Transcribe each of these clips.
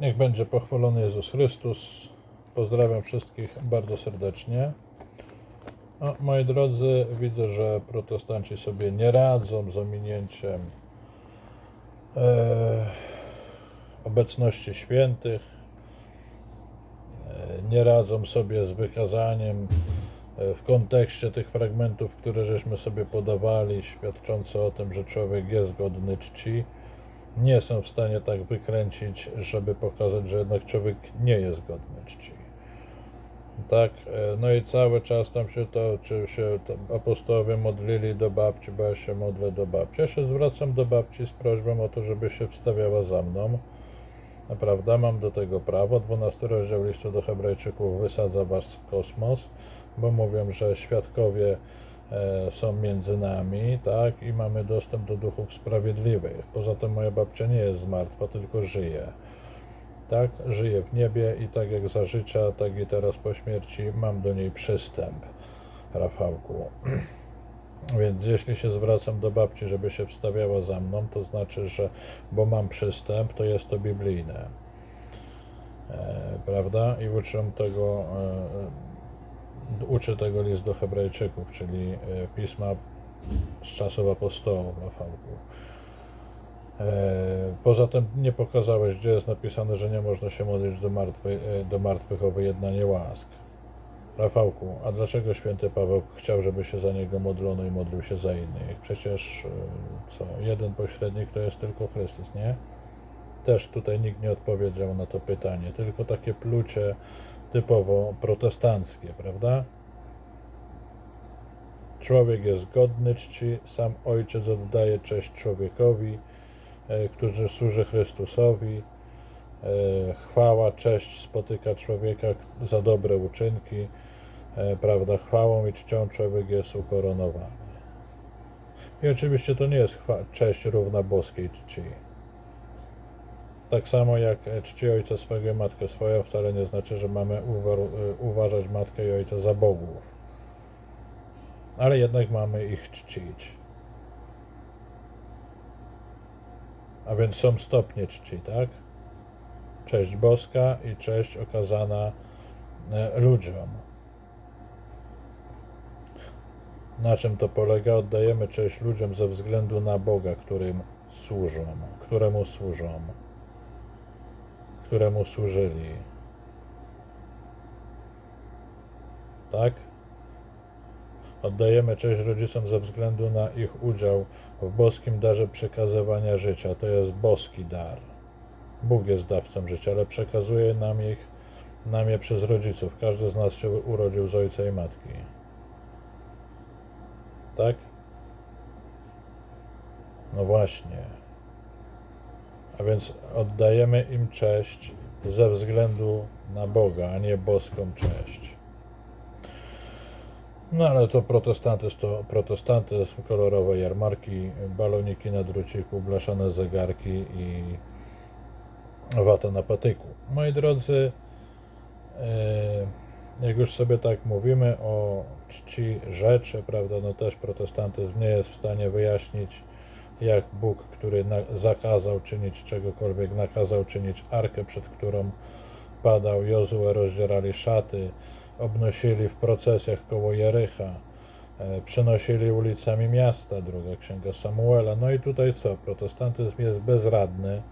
Niech będzie pochwalony Jezus Chrystus. Pozdrawiam wszystkich bardzo serdecznie. No, moi drodzy, widzę, że protestanci sobie nie radzą z ominięciem e, obecności świętych, e, nie radzą sobie z wykazaniem e, w kontekście tych fragmentów, które żeśmy sobie podawali, świadczące o tym, że człowiek jest godny czci nie są w stanie tak wykręcić, żeby pokazać, że jednak człowiek nie jest godny czci. Tak, e, no i cały czas tam się to, czy się apostołowie modlili do babci, bo ja się modlę do babci. Ja się zwracam do babci z prośbą o to, żeby się wstawiała za mną. Prawda, mam do tego prawo. 12 rozdział listu do Hebrajczyków wysadza was w kosmos, bo mówią, że świadkowie są między nami, tak, i mamy dostęp do duchów sprawiedliwych. Poza tym moja babcia nie jest zmartwa, tylko żyje. Tak, żyje w niebie i tak jak za życia, tak i teraz po śmierci mam do niej przystęp, Rafałku. Więc jeśli się zwracam do babci, żeby się wstawiała za mną, to znaczy, że bo mam przystęp, to jest to biblijne. E, prawda? I uczę tego, e, uczy tego list do Hebrajczyków, czyli e, pisma z czasów apostołów Rafałku. E, Poza tym nie pokazałeś, gdzie jest napisane, że nie można się modlić do, martwy, e, do martwych o wyjednanie łask. Rafałku, a dlaczego święty Paweł chciał, żeby się za niego modlono i modlił się za innych? Przecież co, jeden pośrednik to jest tylko Chrystus, nie? Też tutaj nikt nie odpowiedział na to pytanie, tylko takie plucie typowo protestanckie, prawda? Człowiek jest godny czci, sam ojciec oddaje cześć człowiekowi, e, który służy Chrystusowi. E, Chwała, cześć spotyka człowieka za dobre uczynki, e, prawda? Chwałą i czcią człowiek jest ukoronowany. I oczywiście to nie jest cześć równa boskiej czci. Tak samo jak e, czci ojca swego i matkę swoją wcale nie znaczy, że mamy e, uważać matkę i ojca za bogów. Ale jednak mamy ich czcić. A więc są stopnie czci, tak? Cześć boska i cześć okazana e, ludziom. Na czym to polega? Oddajemy cześć ludziom ze względu na Boga, którym służą, któremu służą, któremu służyli. Tak? Oddajemy cześć rodzicom ze względu na ich udział w boskim darze przekazywania życia. To jest boski dar. Bóg jest dawcą życia, ale przekazuje nam ich, nam je przez rodziców. Każdy z nas się urodził z ojca i matki. Tak? No właśnie. A więc oddajemy im cześć ze względu na Boga, a nie boską cześć. No ale to protestantyzm to protestantyzm, kolorowe jarmarki, baloniki na druciku, blaszane zegarki i wata na patyku. Moi drodzy, e, jak już sobie tak mówimy o czci rzeczy, prawda, no też protestantyzm nie jest w stanie wyjaśnić, jak Bóg, który zakazał czynić czegokolwiek, nakazał czynić arkę, przed którą padał Jozue, rozdzierali szaty, obnosili w procesjach koło Jericha, e, przenosili ulicami miasta, druga księga Samuela. No i tutaj co? Protestantyzm jest bezradny,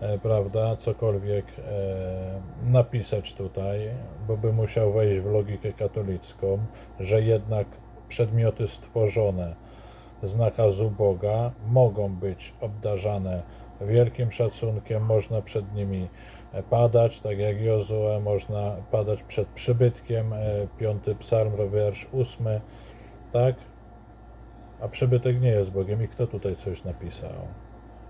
e, prawda? Cokolwiek e, napisać tutaj, bo by musiał wejść w logikę katolicką, że jednak przedmioty stworzone z nakazu Boga mogą być obdarzane wielkim szacunkiem, można przed nimi e, padać, tak jak Jozue, można padać przed przybytkiem, e, piąty psalm, wiersz ósmy, tak? A przybytek nie jest Bogiem i kto tutaj coś napisał?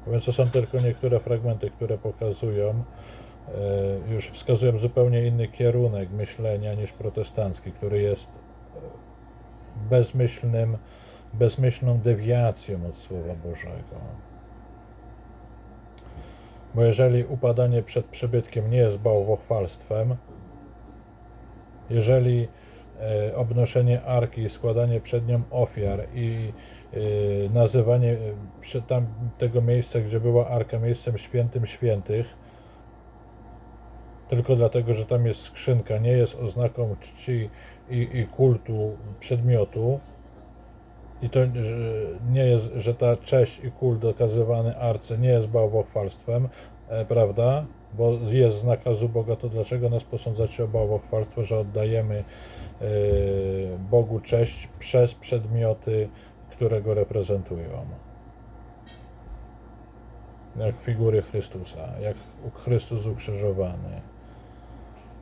Więc to są tylko niektóre fragmenty, które pokazują, e, już wskazują zupełnie inny kierunek myślenia niż protestancki, który jest bezmyślnym, bezmyślną dewiacją od Słowa Bożego. Bo jeżeli upadanie przed przybytkiem nie jest bałwochwalstwem, jeżeli e, obnoszenie arki, składanie przed nią ofiar i e, nazywanie e, przy tam tego miejsca, gdzie była arka, miejscem świętym świętych, tylko dlatego, że tam jest skrzynka, nie jest oznaką czci i, i kultu przedmiotu. I to nie jest, że ta cześć i kult dokazywany arce nie jest bałwochwalstwem, e, prawda? Bo jest z nakazu Boga, to dlaczego nas posądzacie o bałwochwalstwo, że oddajemy e, Bogu cześć przez przedmioty, które go reprezentują? Jak figury Chrystusa, jak Chrystus ukrzyżowany.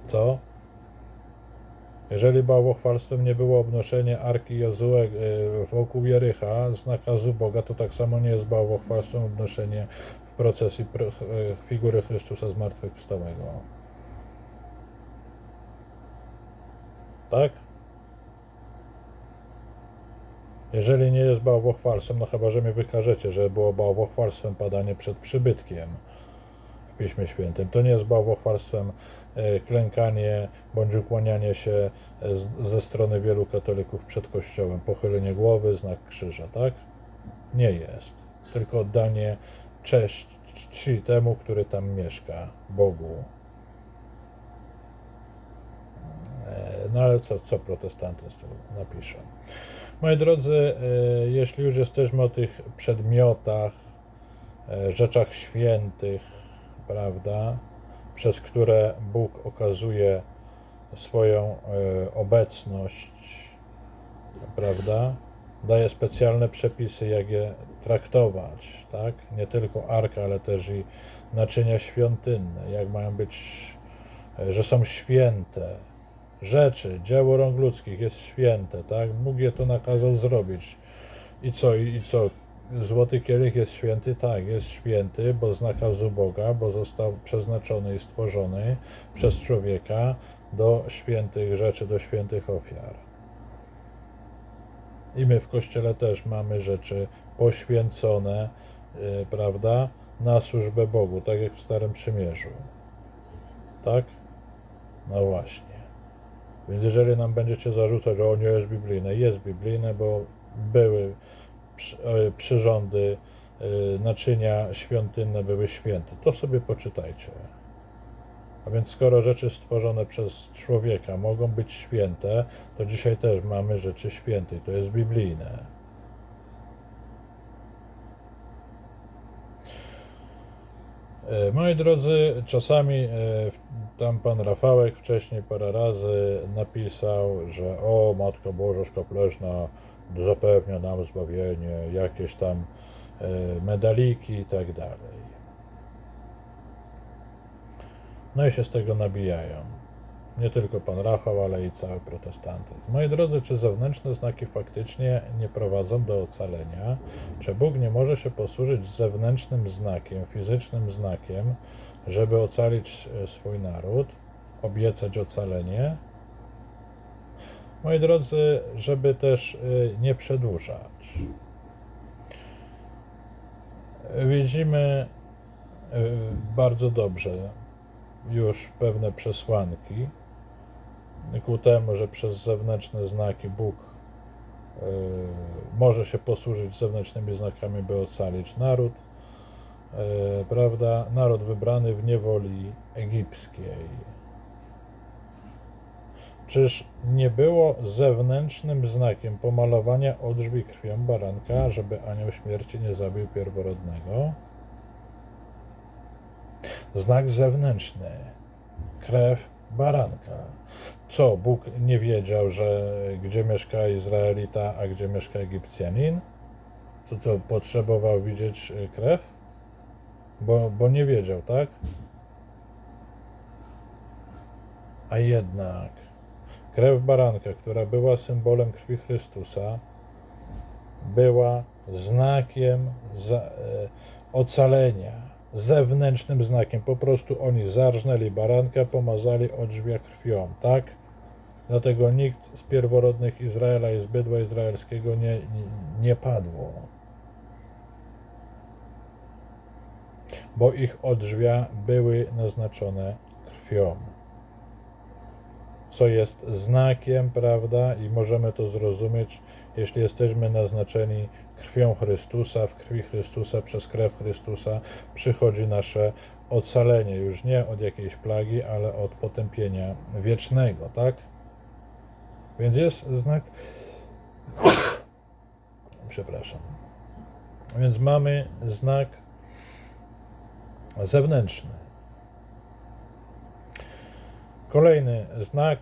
Co? Jeżeli bałwochwalstwem nie było obnoszenie Arki Jozue e, wokół Jericha z nakazu Boga, to tak samo nie jest bałwochwalstwem obnoszenie w procesji pr- e, figury Chrystusa zmartwychwstałego. Tak? Jeżeli nie jest bałwochwalstwem, no chyba, że mnie wykażecie, że było bałwochwalstwem padanie przed przybytkiem Piśmie Świętym. To nie jest bałwochwalstwem e, klękanie bądź ukłanianie się e, ze strony wielu katolików przed kościołem, pochylenie głowy, znak krzyża, tak? Nie jest. Tylko oddanie cześć czci temu, który tam mieszka, Bogu. E, No ale co, co protestanty tu napiszą? Moi drodzy, jeśli już jesteśmy o tych przedmiotach, rzeczach świętych, prawda, przez które Bóg okazuje swoją e, obecność, prawda, daje specjalne przepisy, jak je traktować, tak, nie tylko arka, ale też i naczynia świątynne, jak mają być, e, że są święte, rzeczy, dzieło rąk ludzkich jest święte, tak? Bóg je to nakazał zrobić. I co, i, i co? Złoty kielich jest święty? Tak, jest święty, bo z nakazu Boga, bo został przeznaczony i stworzony przez człowieka do świętych rzeczy, do świętych ofiar. I my w Kościele też mamy rzeczy poświęcone, yy, prawda, na służbę Bogu, tak jak w Starym Przymierzu. Tak? No właśnie. Więc jeżeli nam będziecie zarzucać, że o nie jest biblijne, jest biblijne, bo były przyrządy, e, naczynia świątynne były święte. To sobie poczytajcie. A więc skoro rzeczy stworzone przez człowieka mogą być święte, to dzisiaj też mamy rzeczy święte to jest biblijne. E, Moi drodzy, czasami e, tam pan Rafałek wcześniej parę razy napisał, że o Matka Boża Szkapleczna zapewnia nam zbawienie, jakieś tam e, medaliki i tak dalej. No i się z tego nabijają. Nie tylko pan Rafał, ale i cały protestantyzm. Moi drodzy, czy zewnętrzne znaki faktycznie nie prowadzą do ocalenia? Czy Bóg nie może się posłużyć zewnętrznym znakiem, fizycznym znakiem, żeby ocalić e, swój naród, obiecać ocalenie? Moi drodzy, żeby też e, nie przedłużać. Widzimy e, bardzo dobrze już pewne przesłanki ku temu, że przez zewnętrzne znaki Bóg e, może się posłużyć zewnętrznymi znakami, by ocalić naród, prawda? Naród wybrany w niewoli egipskiej. Czyż nie było zewnętrznym znakiem pomalowania odrzwi krwią baranka, żeby anioł śmierci nie zabił pierworodnego? Znak zewnętrzny. Krew baranka. Co, Bóg nie wiedział, że gdzie mieszka Izraelita, a gdzie mieszka Egipcjanin? To to potrzebował widzieć y, krew? Bo, bo nie wiedział, tak? A jednak krew baranka, która była symbolem krwi Chrystusa, była znakiem za, e, ocalenia, zewnętrznym znakiem. Po prostu oni zarżnęli baranka, pomazali odrzwia krwią, tak? Dlatego nikt z pierworodnych Izraela i z bydła izraelskiego nie, nie, nie padło. Bo ich odrzwia były naznaczone krwią co jest znakiem, prawda, i możemy to zrozumieć, jeśli jesteśmy naznaczeni krwią Chrystusa, w krwi Chrystusa, przez krew Chrystusa przychodzi nasze ocalenie już nie od jakiejś plagi, ale od potępienia wiecznego, tak? Więc jest znak. Przepraszam. Więc mamy znak zewnętrzny. Kolejny znak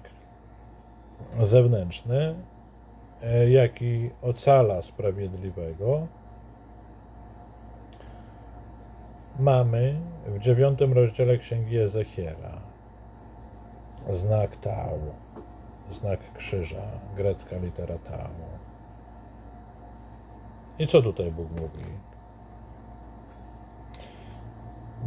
zewnętrzny, e, jaki ocala sprawiedliwego, mamy w dziewiątym rozdziale Księgi Ezechiela. Znak Tau, znak krzyża, grecka litera Tau. I co tutaj Bóg mówi?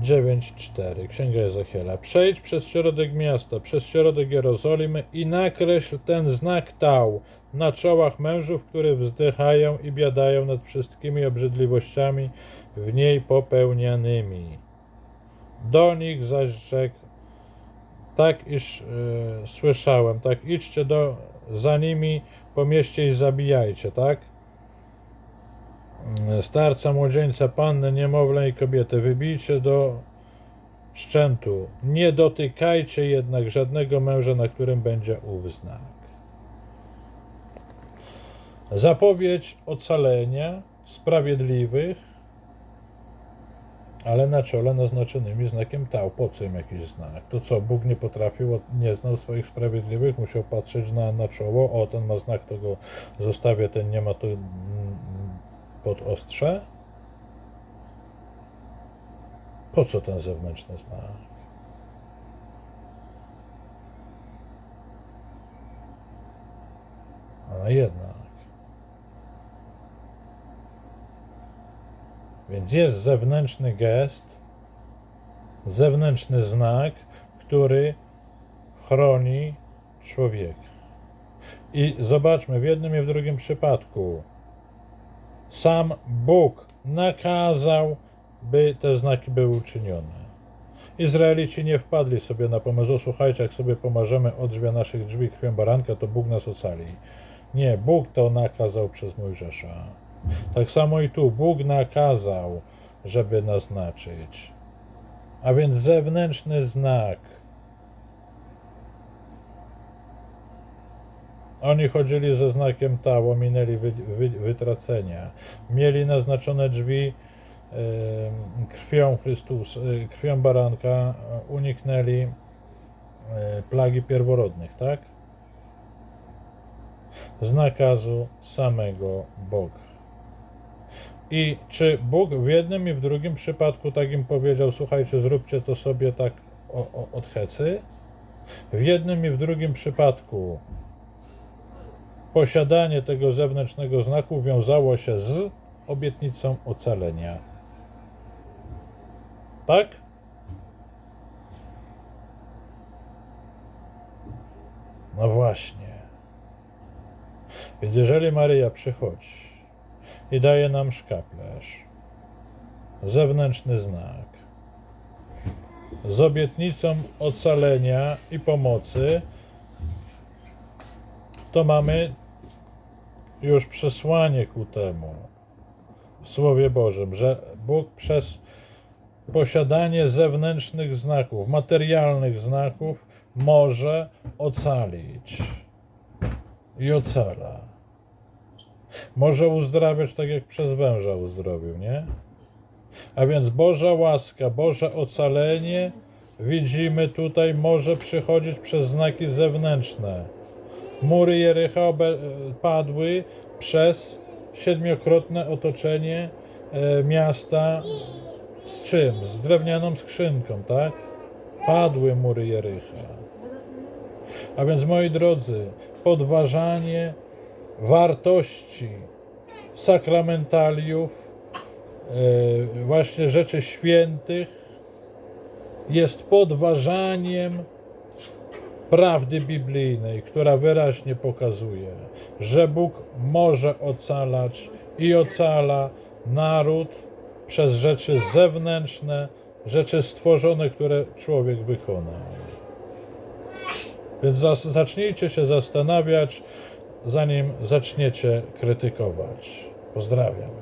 9.4 Księga Ezechiela. Przejdź przez środek miasta, przez środek Jerozolimy i nakreśl ten znak Tau na czołach mężów, które wzdychają i biadają nad wszystkimi obrzydliwościami w niej popełnianymi. Do nich zaś rzekł, tak iż e, słyszałem, tak idźcie do, za nimi po mieście i zabijajcie, tak? Starca, młodzieńca, panny, niemowlę i kobietę wybijcie do szczętu. Nie dotykajcie jednak żadnego męża, na którym będzie ów znak. Zapowiedź ocalenia sprawiedliwych, ale na czole naznaczonymi znakiem tau. Po co im jakiś znak? To co, Bóg nie potrafił, nie znał swoich sprawiedliwych, musiał patrzeć na, na czoło, o ten ma znak, to go zostawię, ten nie ma, to pod ostrze? Po co ten zewnętrzny znak? A jednak. Więc jest zewnętrzny gest, zewnętrzny znak, który chroni człowieka. I zobaczmy, w jednym i w drugim przypadku sam Bóg nakazał, by te znaki były uczynione. Izraelici nie wpadli sobie na pomysł, "O, słuchajcie, jak sobie pomarzemy od drzwi naszych drzwi krwią baranka, to Bóg nas ocali. Nie, Bóg to nakazał przez Mojżesza. Tak samo i tu Bóg nakazał, żeby naznaczyć. A więc zewnętrzny znak. Oni chodzili ze znakiem tau, minęli wy, wy, wytracenia. Mieli naznaczone drzwi krwią Chrystusa, e, krwią baranka, e, uniknęli e, plagi pierworodnych, tak? Z nakazu samego Boga. I czy Bóg w jednym i w drugim przypadku tak im powiedział, słuchajcie, zróbcie to sobie tak o, o, od hecy? W jednym i w drugim przypadku posiadanie tego zewnętrznego znaku wiązało się z obietnicą ocalenia. Tak? No właśnie. Więc jeżeli Maryja przychodzi i daje nam szkaplerz, zewnętrzny znak, z obietnicą ocalenia i pomocy, to mamy już przesłanie ku temu w Słowie Bożym, że Bóg przez posiadanie zewnętrznych znaków, materialnych znaków może ocalić i ocala. Może uzdrawiać tak jak przez węża uzdrowił, nie? A więc Boża łaska, Boże ocalenie widzimy tutaj może przychodzić przez znaki zewnętrzne. Mury Jericha padły przez siedmiokrotne otoczenie e, miasta z czym? Z drewnianą skrzynką, tak? Padły mury Jericha. A więc moi drodzy, podważanie wartości sakramentaliów, e, właśnie rzeczy świętych, jest podważaniem prawdy biblijnej, która wyraźnie pokazuje, że Bóg może ocalać i ocala naród przez rzeczy zewnętrzne, rzeczy stworzone, które człowiek wykonał. Więc zacznijcie się zastanawiać, zanim zaczniecie krytykować. Pozdrawiam.